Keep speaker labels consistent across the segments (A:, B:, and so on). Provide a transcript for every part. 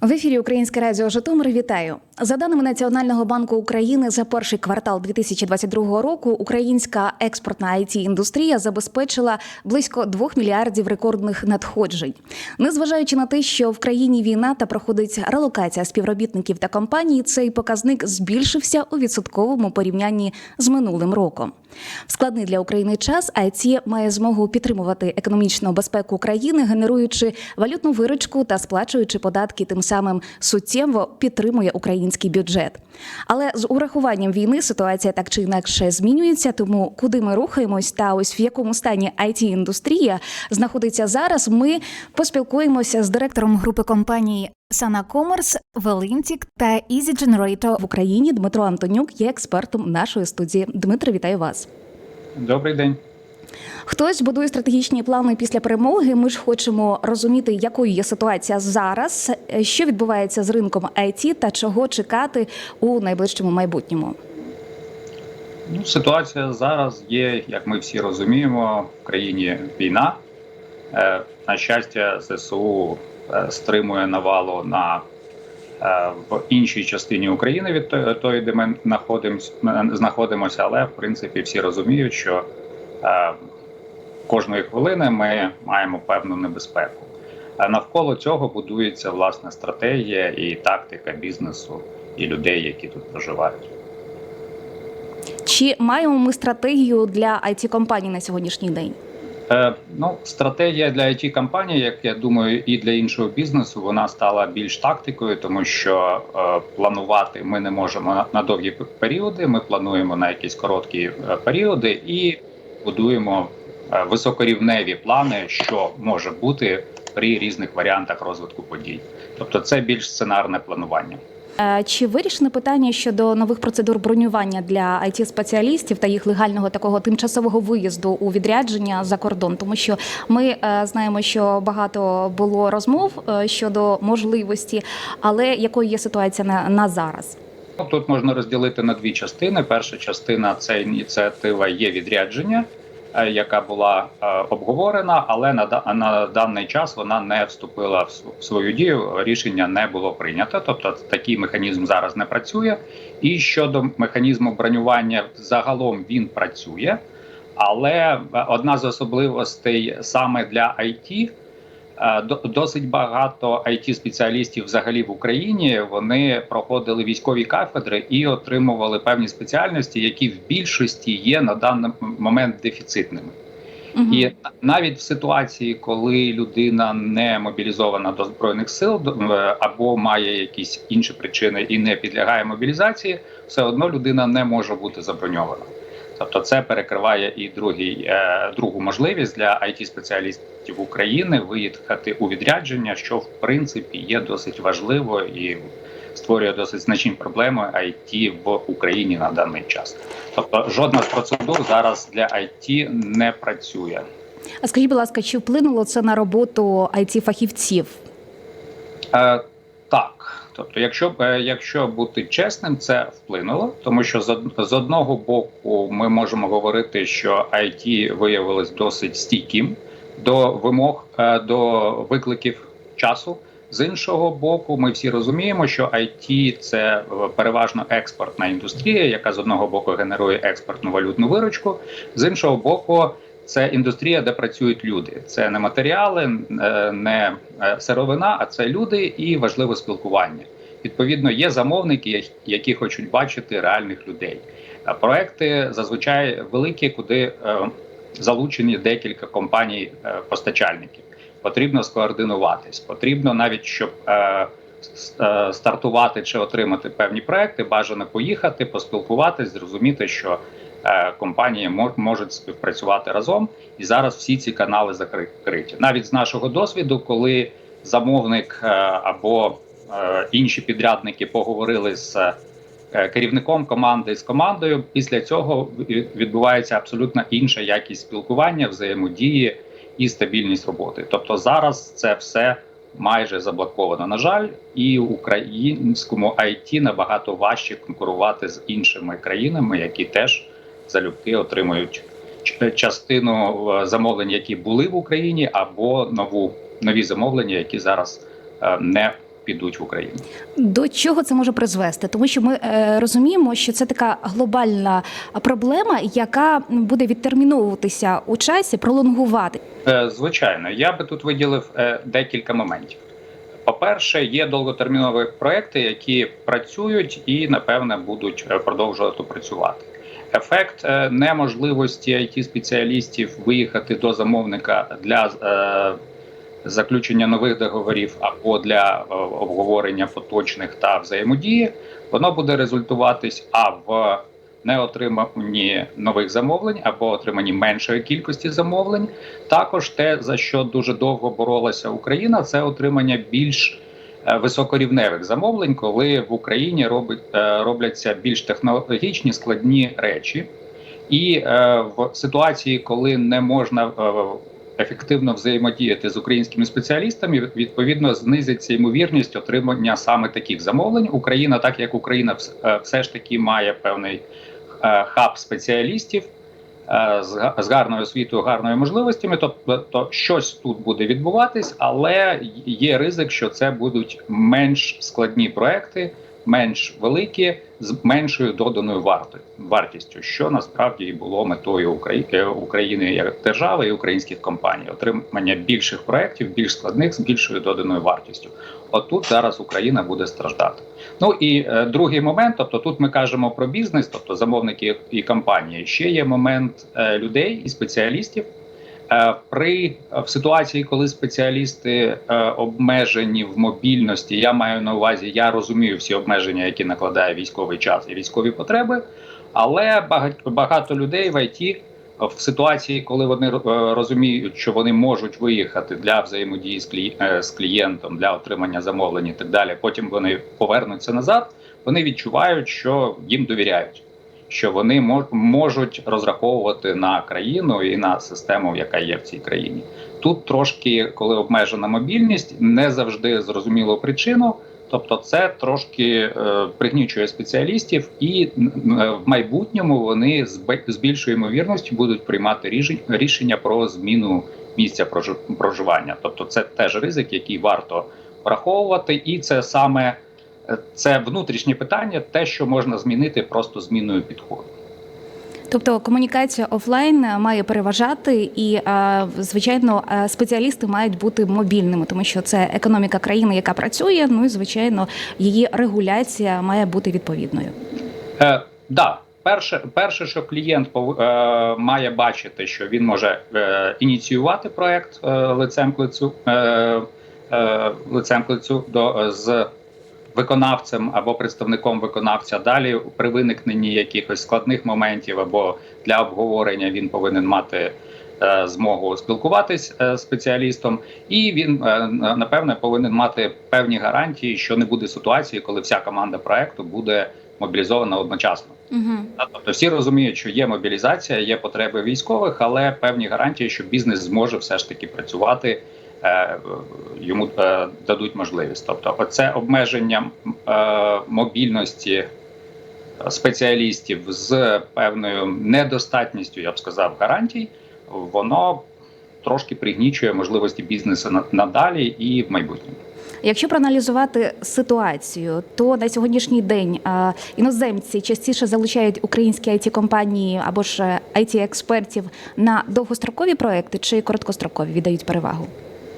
A: В ефірі Українське радіо Житомир. Вітаю за даними Національного банку України за перший квартал 2022 року. Українська експортна it індустрія забезпечила близько 2 мільярдів рекордних надходжень. Незважаючи на те, що в країні війна та проходить релокація співробітників та компаній, цей показник збільшився у відсотковому порівнянні з минулим роком. В складний для України час IT має змогу підтримувати економічну безпеку країни, генеруючи валютну виручку та сплачуючи податки, тим самим суттєво підтримує український бюджет. Але з урахуванням війни ситуація так чи інакше змінюється. Тому куди ми рухаємось, та ось в якому стані it індустрія знаходиться зараз. Ми поспілкуємося з директором групи компаній Sana Commerce, Велинтік та Easy Generator в Україні. Дмитро Антонюк є експертом нашої студії. Дмитро, вітаю вас.
B: Добрий день.
A: Хтось будує стратегічні плани після перемоги. Ми ж хочемо розуміти, якою є ситуація зараз, що відбувається з ринком IT та чого чекати у найближчому майбутньому.
B: Ну, ситуація зараз є, як ми всі розуміємо, в країні війна. Е, на щастя, ЗСУ е, стримує навалу на е, в іншій частині України від тої, де ми знаходимося, але в принципі всі розуміють, що е, кожної хвилини ми маємо певну небезпеку. А навколо цього будується власне стратегія і тактика бізнесу і людей, які тут проживають.
A: Чи маємо ми стратегію для it компаній на сьогоднішній день?
B: Е, ну, стратегія для it компаній, як я думаю, і для іншого бізнесу вона стала більш тактикою, тому що е, планувати ми не можемо на, на довгі періоди. Ми плануємо на якісь короткі е, періоди і будуємо високорівневі плани, що може бути при різних варіантах розвитку подій. Тобто, це більш сценарне планування.
A: Е, Чи вирішено питання щодо нових процедур бронювання для it спеціалістів та їх легального такого тимчасового виїзду у відрядження за кордон? Тому що ми е, знаємо, що багато було розмов е, щодо можливості, але якою є ситуація на, на зараз?
B: Тут можна розділити на дві частини. Перша частина це ініціатива є відрядження, е, яка була е, обговорена, але на, даний час вона не вступила в свою дію. Рішення не було прийнято. Тобто такий механізм зараз не працює. І щодо механізму бронювання, загалом він працює. Але е, одна з особливостей саме для IT Е, Досить багато it спеціалістів взагалі в Україні вони проходили військові кафедри і отримували певні спеціальності, які в більшості є на даний момент дефіцитними.
A: Мгм.
B: І навіть в ситуації, коли людина не мобілізована до збройних сил е, або має якісь інші причини і не підлягає мобілізації, все одно людина не може бути заброньована. Тобто, це перекриває і другий, е, другу можливість для it спеціалістів України виїхати у відрядження, що в принципі є досить важливо і створює досить значні проблеми IT в Україні на даний час. Тобто, жодна з процедур зараз для IT не працює.
A: А скажіть, будь ласка, чи вплинуло це на роботу it фахівців?
B: Е, так, тобто, якщо е, якщо бути чесним, це вплинуло, тому що з одного боку ми можемо говорити, що IT виявилось досить стійким до вимог е, до викликів часу. З іншого боку, ми всі розуміємо, що IT – це е, переважно експортна індустрія, яка з одного боку генерує експортну валютну виручку, з іншого боку, це індустрія, де працюють люди. Це не матеріали, е, не е, сировина, а це люди і важливе спілкування. Відповідно, є замовники, які хочуть бачити реальних людей. Проекти зазвичай великі, куди е, залучені декілька компаній е, постачальників. Потрібно скоординуватись. Потрібно навіть щоб стартувати чи отримати певні проекти, бажано поїхати, поспілкуватись, зрозуміти, що компанії мо- можуть співпрацювати разом, і зараз всі ці канали закриті. Навіть з нашого досвіду, коли замовник е, або е, інші підрядники поговорили з е, керівником команди з командою, після цього відбувається абсолютно інша якість спілкування, взаємодії і стабільність роботи. Тобто зараз це все майже заблоковано. На жаль, і українському IT набагато важче конкурувати з іншими країнами, які теж залюбки отримують ч- частину е, замовлень, які були в Україні, або нову нові замовлення, які зараз е, не підуть в Україну.
A: До чого це може призвести? Тому що ми е, розуміємо, що це така глобальна проблема, яка буде відтерміновуватися у часі, пролонгувати.
B: Е, Звичайно, я би тут виділив е, декілька моментів. По-перше, є довготермінові проекти, які працюють і напевне будуть е, продовжувати працювати. Ефект е, неможливості it спеціалістів виїхати до замовника для е, заключення нових договорів або для е, обговорення поточних та взаємодії, воно буде результуватись а в неотриманні нових замовлень або отриманні меншої кількості замовлень. Також те, за що дуже довго боролася Україна, це отримання більш високорівневих замовлень, коли в Україні робить, е, робляться більш технологічні складні речі. І е, в ситуації, коли не можна е, ефективно взаємодіяти з українськими спеціалістами, відповідно знизиться ймовірність отримання саме таких замовлень. Україна, так як Україна е, все ж таки має певний е, хаб спеціалістів е, з з гарною освітою, гарною можливостями, тобто то щось тут буде відбуватись, але є ризик, що це будуть менш складні проекти, менш великі, з меншою доданою вартістю, що насправді і було метою е, України як держави і українських компаній отримання більших проєктів, більш складних з більшою доданою вартістю. Отут зараз Україна буде страждати. Ну і е, другий момент, тобто тут ми кажемо про бізнес, тобто замовники і компанії. Ще є момент е, людей і спеціалістів. Е, При в ситуації, коли спеціалісти е, обмежені в мобільності, я маю на увазі, я розумію всі обмеження, які накладає військовий час і військові потреби, але багато людей в ІТ в ситуації, коли вони е, розуміють, що вони можуть виїхати для взаємодії е, з клієнтом, для отримання замовлень і так далі. Потім вони повернуться назад. Вони відчувають, що їм довіряють, що вони мо- можуть розраховувати на країну і на систему, яка є в цій країні. Тут трошки, коли обмежена мобільність, не завжди зрозуміло причину. Тобто, це трошки е, пригнічує спеціалістів, і н- в майбутньому вони з більшою ймовірністю будуть приймати рішення про зміну місця прожи- проживання. Тобто, це теж ризик, який варто враховувати, і це саме е, це внутрішнє питання, те, що можна змінити просто зміною підходу.
A: Тобто комунікація офлайн має переважати, і е, звичайно е, спеціалісти мають бути мобільними, тому що це економіка країни, яка працює. Ну і звичайно, її регуляція має бути відповідною.
B: Е, да, перше, перше, що клієнт пов- е, має бачити, що він може е, ініціювати проект е, лицем к лицю, е, е, лицем к лицю до з виконавцем або представником виконавця. Далі при виникненні якихось складних моментів або для обговорення він повинен мати. е, Змогу спілкуватись е, з спеціалістом, і він е, напевне повинен мати певні гарантії, що не буде ситуації, коли вся команда проекту буде мобілізована одночасно.
A: Угу.
B: Тобто всі розуміють, що є мобілізація, є потреби військових, але певні гарантії, що бізнес зможе все ж таки працювати, йому е, дадуть можливість. Тобто, оце обмеження е, мобільності спеціалістів з певною недостатністю, я б сказав, гарантій, воно трошки пригнічує можливості бізнесу на- надалі і в майбутньому.
A: Якщо проаналізувати ситуацію, то на сьогоднішній день е, іноземці частіше залучають українські it компанії або ж it експертів на довгострокові проекти чи короткострокові віддають перевагу.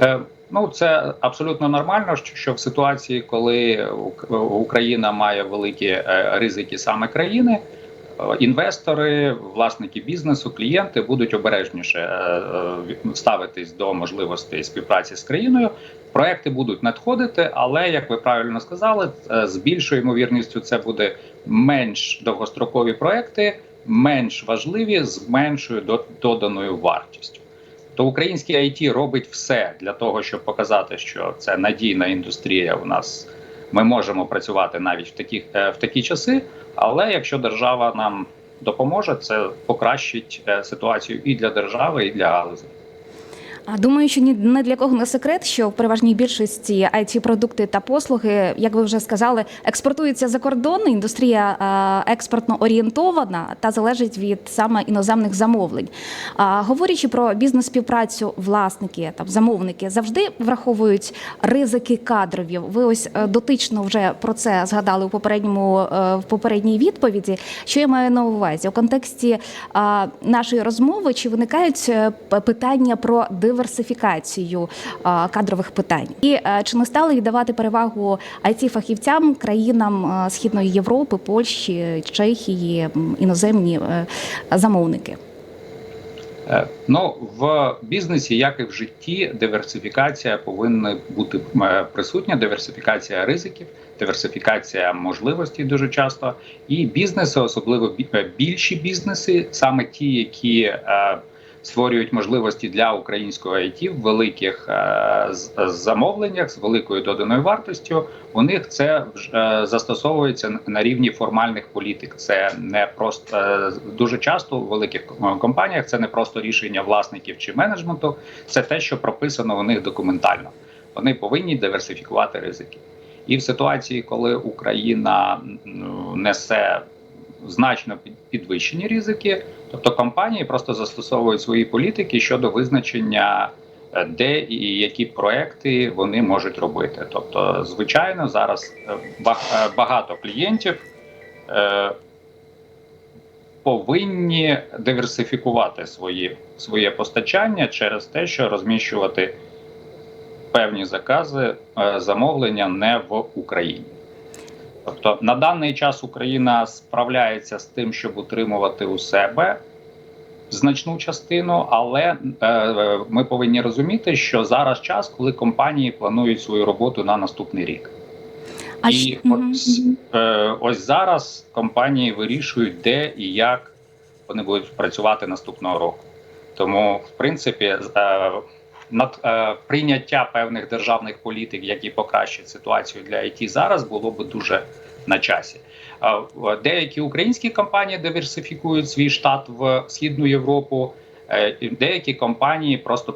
B: Е, Ну, це абсолютно нормально, що, в ситуації, коли Україна має великі е, ризики саме країни, е, інвестори, власники бізнесу, клієнти будуть обережніше ставитись до можливостей співпраці з країною. Проекти будуть надходити, але як ви правильно сказали, з більшою ймовірністю це буде менш довгострокові проекти, менш важливі з меншою до- доданою вартістю. То український IT робить все для того, щоб показати, що це надійна індустрія. У нас ми можемо працювати навіть в такі, е, в такі часи. Але якщо держава нам допоможе, це покращить е, ситуацію і для держави, і для галузі.
A: Думаю, що ні не для кого не секрет, що в переважній більшості it продукти та послуги, як ви вже сказали, експортуються за кордон. Індустрія е, експортно орієнтована та залежить від саме іноземних замовлень. А, Говорячи про бізнес співпрацю, власники там замовники завжди враховують ризики кадрові. Ви ось е, дотично вже про це згадали у попередньому е, в попередній відповіді. Що я маю на увазі у контексті нашої розмови? Чи виникають питання про диверсифікацію кадрових питань? І е, чи не стали віддавати перевагу it фахівцям країнам е, Східної Європи, Польщі, Чехії, іноземні е, замовники?
B: Ну в бізнесі, як і в житті, диверсифікація повинна бути присутня. Диверсифікація ризиків, диверсифікація можливостей дуже часто. І бізнеси, особливо більші бізнеси, саме ті, які створюють можливості для українського IT в великих е, замовленнях з великою доданою вартостю. У них це е, застосовується на рівні формальних політик. Це не просто е, дуже часто у великих компаніях. Це не просто рішення власників чи менеджменту, це те, що прописано у них документально. Вони повинні диверсифікувати ризики. І в ситуації, коли Україна ну, несе значно підвищені ризики, тобто компанії просто застосовують свої політики щодо визначення, е, де і які проекти вони можуть робити. Тобто, звичайно, зараз е, е, багато клієнтів повинні диверсифікувати свої, своє постачання через те, що розміщувати певні закази, замовлення не в Україні. Тобто на даний час Україна справляється з тим, щоб утримувати у себе значну частину, але е, ми повинні розуміти, що зараз час, коли компанії планують свою роботу на наступний рік.
A: А
B: І ось, е, ось зараз компанії вирішують, де і як вони будуть працювати наступного року. Тому, в принципі, е, над е, прийняття певних державних політик, які покращать ситуацію для IT зараз, було би дуже на часі. Е, Деякі українські компанії диверсифікують свій штат в східну Європу. е, Деякі компанії просто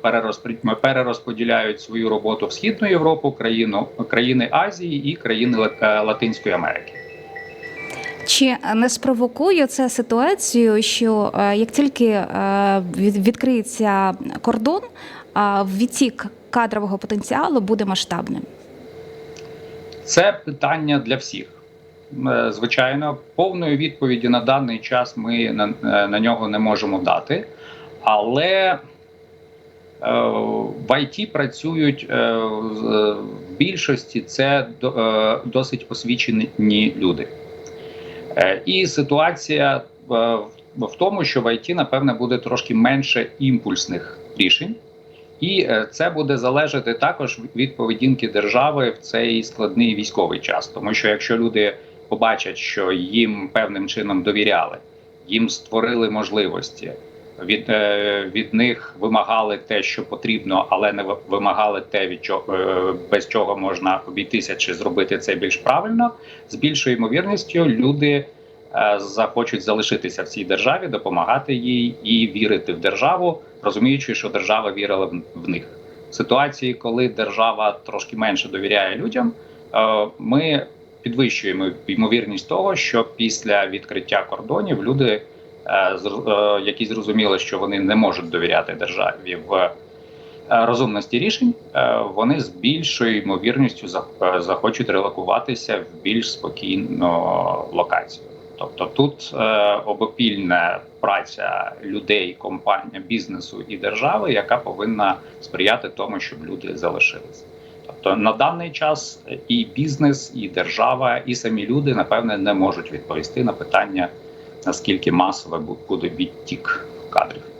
B: перерозподіляють свою роботу в східну Європу, країну країни Азії і країни е, Латинської Америки.
A: Чи не спровокує це ситуацію, що е, як тільки е, відкриється кордон, відтік кадрового потенціалу буде масштабним?
B: Це питання для всіх. Е, Звичайно, повної відповіді на даний час ми на, на нього не можемо дати, але в ІТ працюють в більшості це досить освічені люди. Е, І ситуація е, в тому, що в ІТ, напевне, буде трошки менше імпульсних рішень. І е, це буде залежати також від поведінки держави в цей складний військовий час. Тому що якщо люди побачать, що їм певним чином довіряли, їм створили можливості, від, е, від них вимагали те, що потрібно, але не вимагали те, від чого е, без чого можна обійтися чи зробити це більш правильно, з більшою ймовірністю люди. е, Захочуть залишитися в цій державі, допомагати їй і вірити в державу, розуміючи, що держава вірила в- них. В ситуації, коли держава трошки менше довіряє людям, ми підвищуємо ймовірність того, що після відкриття кордонів люди, які зрозуміли, що вони не можуть довіряти державі в е, розумності рішень, е, вони з більшою ймовірністю зах- е, захочуть релокуватися в більш спокійну локацію. Тобто тут е, обопільна праця людей, компанія, бізнесу і держави, яка повинна сприяти тому, щоб люди залишилися. Тобто на даний час і бізнес, і держава, і самі люди напевне не можуть відповісти на питання, наскільки масове бу- буде відтік кадрів.